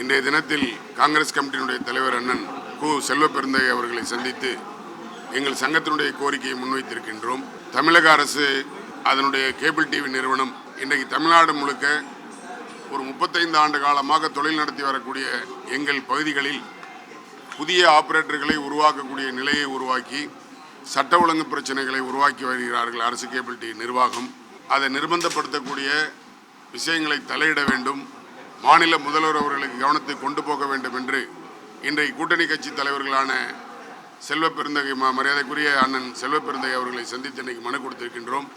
இன்றைய தினத்தில் காங்கிரஸ் கமிட்டியினுடைய தலைவர் அண்ணன் கு. செல்வப்பெருந்தகை அவர்களை சந்தித்து எங்கள் சங்கத்தினுடைய கோரிக்கையை முன்வைத்திருக்கின்றோம். தமிழக அரசு அதனுடைய கேபிள் டிவி நிறுவனம் இன்றைக்கு தமிழ்நாடு முழுக்க ஒரு முப்பத்தைந்து ஆண்டு காலமாக தொழில் நடத்தி வரக்கூடிய எங்கள் பகுதிகளில் புதிய ஆபரேட்டர்களை உருவாக்கக்கூடிய நிலையை உருவாக்கி சட்ட ஒழுங்கு பிரச்சனைகளை உருவாக்கி வருகிறார்கள் அரசு கேபிள் டிவி நிர்வாகம். அதை நிர்பந்தப்படுத்தக்கூடிய விஷயங்களை தலையிட வேண்டும். மாநில முதல்வர் அவர்களுக்கு கவனத்தை கொண்டு போக வேண்டும் என்று இன்றைய கூட்டணி கட்சி தலைவர்களான செல்வ பெருந்தகை ம- மரியாதைக்குரிய அண்ணன் செல்வ பெருந்தகை அவர்களை சந்தித்து இன்னைக்கு மனு கொடுத்திருக்கின்றோம்.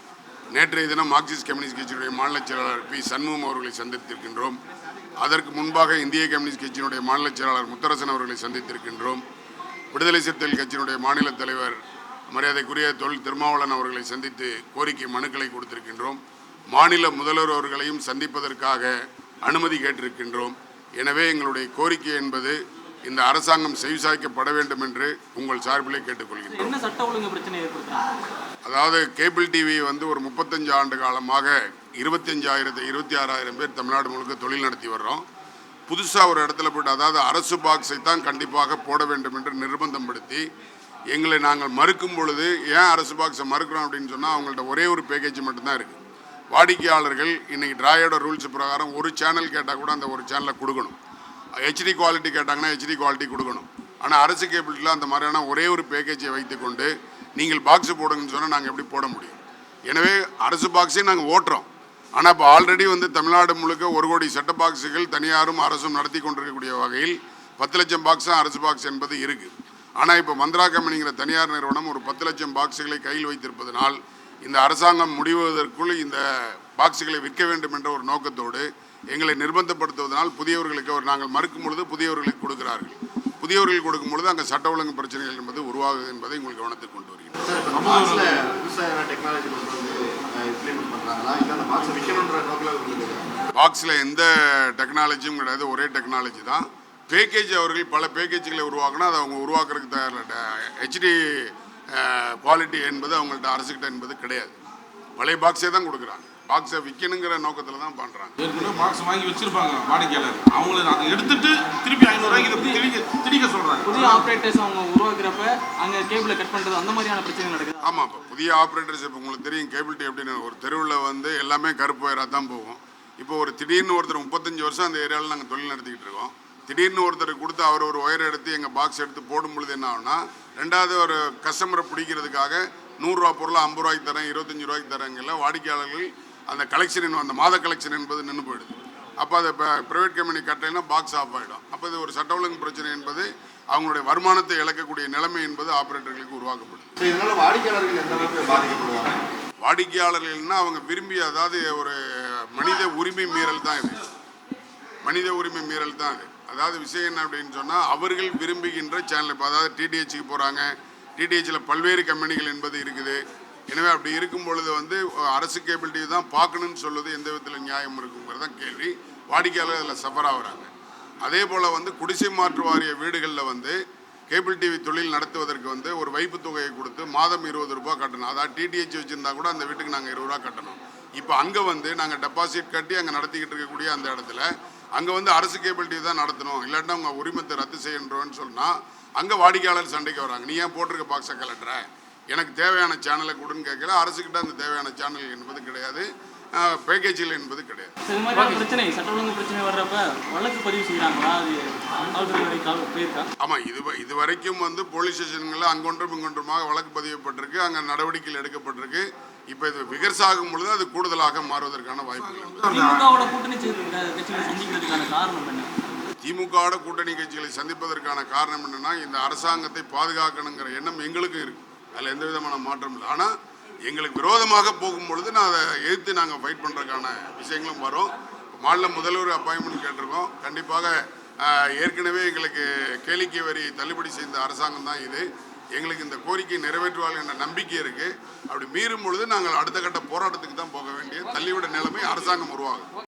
நேற்றைய தினம் மார்க்சிஸ்ட் கம்யூனிஸ்ட் கட்சியினுடைய மாநில செயலாளர் பி. சண்முகம் அவர்களை சந்தித்திருக்கின்றோம். அதற்கு முன்பாக இந்திய கம்யூனிஸ்ட் கட்சியினுடைய மாநில செயலாளர் முத்தரசன் அவர்களை சந்தித்திருக்கின்றோம். விடுதலை சிறுத்தைகள் கட்சியினுடைய மாநில தலைவர் மரியாதைக்குரிய தொழில் திருமாவளன் அவர்களை சந்தித்து கோரிக்கை மனுக்களை கொடுத்திருக்கின்றோம். மாநில முதல்வர் அவர்களையும் சந்திப்பதற்காக அனுமதி கேட்டிருக்கின்றோம். எனவே எங்களுடைய கோரிக்கை என்பது இந்த அரசாங்கம் செவிசாய்க்கப்பட வேண்டும் என்று உங்கள் சார்பிலே கேட்டுக்கொள்கின்றோம். அதாவது கேபிள் டிவி வந்து ஒரு முப்பத்தஞ்சு ஆண்டு காலமாக இருபத்தஞ்சாயிரத்து இருபத்தி ஆறாயிரம் பேர் தமிழ்நாடு முழுக்க தொழில் நடத்தி வர்றோம். புதுசாக ஒரு இடத்துல போட்டு அதாவது அரசு பாக்ஸை தான் கண்டிப்பாக போட வேண்டும் என்று நிர்பந்தம் படுத்தி எங்களை நாங்கள் மறுக்கும் பொழுது ஏன் அரசு பாக்ஸை மறுக்கிறோம் அப்படின்னு சொன்னால் அவங்கள்ட்ட ஒரே ஒரு பேக்கேஜ் மட்டும்தான் இருக்குது வாடிக்கையாளர்கள் இன்னைக்கு ட்ராயோட ரூல்ஸ் பிரகாரம் ஒரு சேனல் கேட்டால் கூட அந்த ஒரு சேனலை கொடுக்கணும். ஹெச்டி குவாலிட்டி கேட்டாங்கன்னா ஹெச்டி குவாலிட்டி கொடுக்கணும். ஆனால் அரசு கேபிளில் அந்த மாதிரியான ஒரே ஒரு பேக்கேஜை வைத்துக்கொண்டு நீங்கள் பாக்ஸ் போடுங்கன்னு சொன்னால் நாங்கள் எப்படி போட முடியும்? எனவே அரசு பாக்ஸே நாங்கள் ஓட்டுறோம். ஆனால் இப்போ ஆல்ரெடி வந்து தமிழ்நாடு முழுக்க ஒரு கோடி செட்ட பாக்ஸுகள் தனியாரும் அரசும் நடத்தி கொண்டிருக்கக்கூடிய வகையில் பத்து லட்சம் பாக்ஸும் அரசு பாக்ஸ் என்பது இருக்குது ஆனால் இப்போ மந்த்ரா கம்பெனிங்கிற தனியார் நிறுவனம் ஒரு பத்து லட்சம் பாக்ஸுகளை கையில் வைத்திருப்பதனால் இந்த அரசாங்கம் முடிவதற்குள் இந்த பாக்ஸுகளை விற்க வேண்டும் என்ற ஒரு நோக்கத்தோடு எங்களை நிர்பந்தப்படுத்துவதனால் புதியவர்களுக்கு அவர் நாங்கள் மறுக்கும் பொழுது புதியவர்களுக்கு கொடுக்கிறார்கள். புதியவர்களுக்கு கொடுக்கும் பொழுது அங்கே சட்ட ஒழுங்கு பிரச்சனைகள் என்பது உருவாகுது என்பதை உங்கள் கவனத்துக்கு கொண்டு இப்போ பாக்ஸில் எந்த டெக்னாலஜியும் கிடையாது ஒரே டெக்னாலஜி தான். பேக்கேஜ் அவர்கள் பல பேக்கேஜ்களை உருவாக்கினா அதை அவங்க உருவாக்குறதுக்கு தயாரில்லை. ஹெச்டி குவாலிட்டி என்பது அவங்கள்ட்ட அரசுக்கிட்ட என்பது கிடையாது. பழைய பாக்ஸே தான் கொடுக்குறாங்க. பாக்ஸை விற்கணுங்கிற நோக்கத்தில் தான் பண்ணுறாங்க ஏற்கனவே பாக்ஸ் வாங்கி வச்சிருப்பாங்க வாடிக்கையாளர். அவங்கள அதை எடுத்துட்டு திருப்பி ஐநூறுரூவாய்க்கு இதை திணிக்க திணிக்க சொல்றாங்க. புதிய ஆப்ரேட்டர்ஸ் அவங்க உருவாக்குறப்ப அங்க கேபிளை கட் பண்றது அந்த மாதிரியான பிரச்சனை நடக்குது? ஆமாம் இப்போ புதிய ஆப்ரேட்டர்ஸ் இப்போ உங்களுக்கு தெரியும் கேபிள் டி எப்படின்னு ஒரு தெருவில் வந்து எல்லாமே கருப்பு வயராக தான் போகும். இப்போ ஒரு திடீர்னு ஒருத்தர் முப்பத்தஞ்சு வருஷம் அந்த ஏரியாவில் நாங்கள் தொழில் நடத்திக்கிட்டு இருக்கோம். திடீர்னு ஒருத்தர் கொடுத்து அவர் ஒரு ஒயர் எடுத்து எங்கள் பாக்ஸ் எடுத்து போடும் பொழுது என்ன ஆகும்னா ரெண்டாவது ஒரு கஸ்டமரை பிடிக்கிறதுக்காக நூறுரூவா பொருளை ஐம்பது ரூபாய்க்கு தரேன் இருபத்தஞ்சு ரூபாய்க்கு தரேங்கல்ல வாடிக்கையாளர்கள் அந்த கலெக்ஷன் அந்த மாத கலெக்ஷன் என்பது நின்று போயிடுது. அப்போ அதை இப்போ ப்ரைவேட் கம்பெனி கட்டலைன்னா பாக்ஸ் ஆஃப் ஆகிடும் அப்போ இது ஒரு சட்ட ஒழுங்கு பிரச்சனை என்பது அவங்களுடைய வருமானத்தை இழக்கக்கூடிய நிலைமை என்பது ஆப்ரேட்டர்களுக்கு இதனால வாடிக்கையாளர்கள் வாடிக்கையாளர்கள்னா அவங்க விரும்பி அதாவது ஒரு மனித உரிமை மீறல் தான் இது. மனித உரிமை மீறல் தான் இது. அதாவது விஷயம் என்ன அப்படின்னு சொன்னால் அவர்கள் விரும்புகின்ற சேனல் இப்போ அதாவது டிடிஹெச்சுக்கு போகிறாங்க டிடிஹெச்சில் பல்வேறு கம்பெனிகள் என்பது இருக்குது. எனவே அப்படி இருக்கும் பொழுது வந்து அரசு கேபிள் டிவி தான் பார்க்கணும்னு சொல்லுவது எந்த விதத்தில் நியாயம் இருக்குங்கிறது தான் கேள்வி. வாடிக்கையாளர் அதில் சஃபர் ஆகுறாங்க. அதே போல் வந்து குடிசை மாற்று வாரிய வீடுகளில் வந்து கேபிள் டிவி தொழில் நடத்துவதற்கு வந்து ஒரு வைப்பு தொகையை கொடுத்து மாதம் இருபது ரூபா கட்டணும். அதாவது டிடிஹெச் வச்சுருந்தா கூட அந்த வீட்டுக்கு நாங்கள் இருபது ரூபா கட்டணும். இப்போ அங்கே வந்து நாங்கள் டெபாசிட் கட்டி அங்கே நடத்திக்கிட்டு இருக்கக்கூடிய அந்த இடத்துல அங்கே வந்து அரசு கேபிள் டிவி தான் நடத்தணும். இல்லாட்டினா உங்கள் உரிமத்தை ரத்து செய்யன்றோன்னு சொன்னால் அங்கே வாடிக்கையாளர் சண்டைக்கு வராங்க. நீ ஏன் போட்டிருக்க பாக்ஸை கலட்டுற எனக்கு தேவையான சேனலை கொடுன்னு கேட்கல. அரசுக்கிட்ட அந்த தேவையான சேனல் என்பது கிடையாது. பேக்கேஜில் என்பது கிடையாது. பிரச்சனை சட்ட ஒழுங்கு பிரச்சனை வர்றப்ப வழக்கு பதிவு அது போயிருக்கா? ஆமாம் இது இது வரைக்கும் வந்து போலீஸ் ஸ்டேஷன்களில் அங்கொன்றும் இங்கொன்றுமாக வழக்கு பதியப்பட்டிருக்கு. அங்கே நடவடிக்கைகள் எடுக்கப்பட்டிருக்கு. இப்போ இது விகர்சாகும் பொழுது அது கூடுதலாக மாறுவதற்கான வாய்ப்புகள் இருக்கு. திமுகவோட கூட்டணி கட்சிகளை சந்திக்கிறதுக்கான காரணம் என்ன? திமுகவோட கூட்டணி கட்சிகளை சந்திப்பதற்கான காரணம் என்னன்னா இந்த அரசாங்கத்தை பாதுகாக்கணுங்கிற எண்ணம் எங்களுக்கும் இருக்கு. அதில் எந்த விதமான மாற்றம் இல்லை. ஆனால் எங்களுக்கு விரோதமாக போகும் பொழுது நான் அதை எதிர்த்து நாங்கள் ஃபைட் பண்ணுறதுக்கான விஷயங்களும் வரும். மாநில முதல்வர் அப்பாயின்மெண்ட் கேட்டிருக்கோம். கண்டிப்பாக ஏற்கனவே எங்களுக்கு கேளிக்கை வரி தள்ளுபடி செய்த அரசாங்கம் தான் இது. எங்களுக்கு இந்த கோரிக்கை நிறைவேற்றுவார்கள் என்ற நம்பிக்கை இருக்குது அப்படி மீறும் பொழுது நாங்கள் அடுத்த கட்ட போராட்டத்துக்கு தான் போக வேண்டிய தள்ளிவிட நிலைமை அரசாங்கம் உருவாகும்.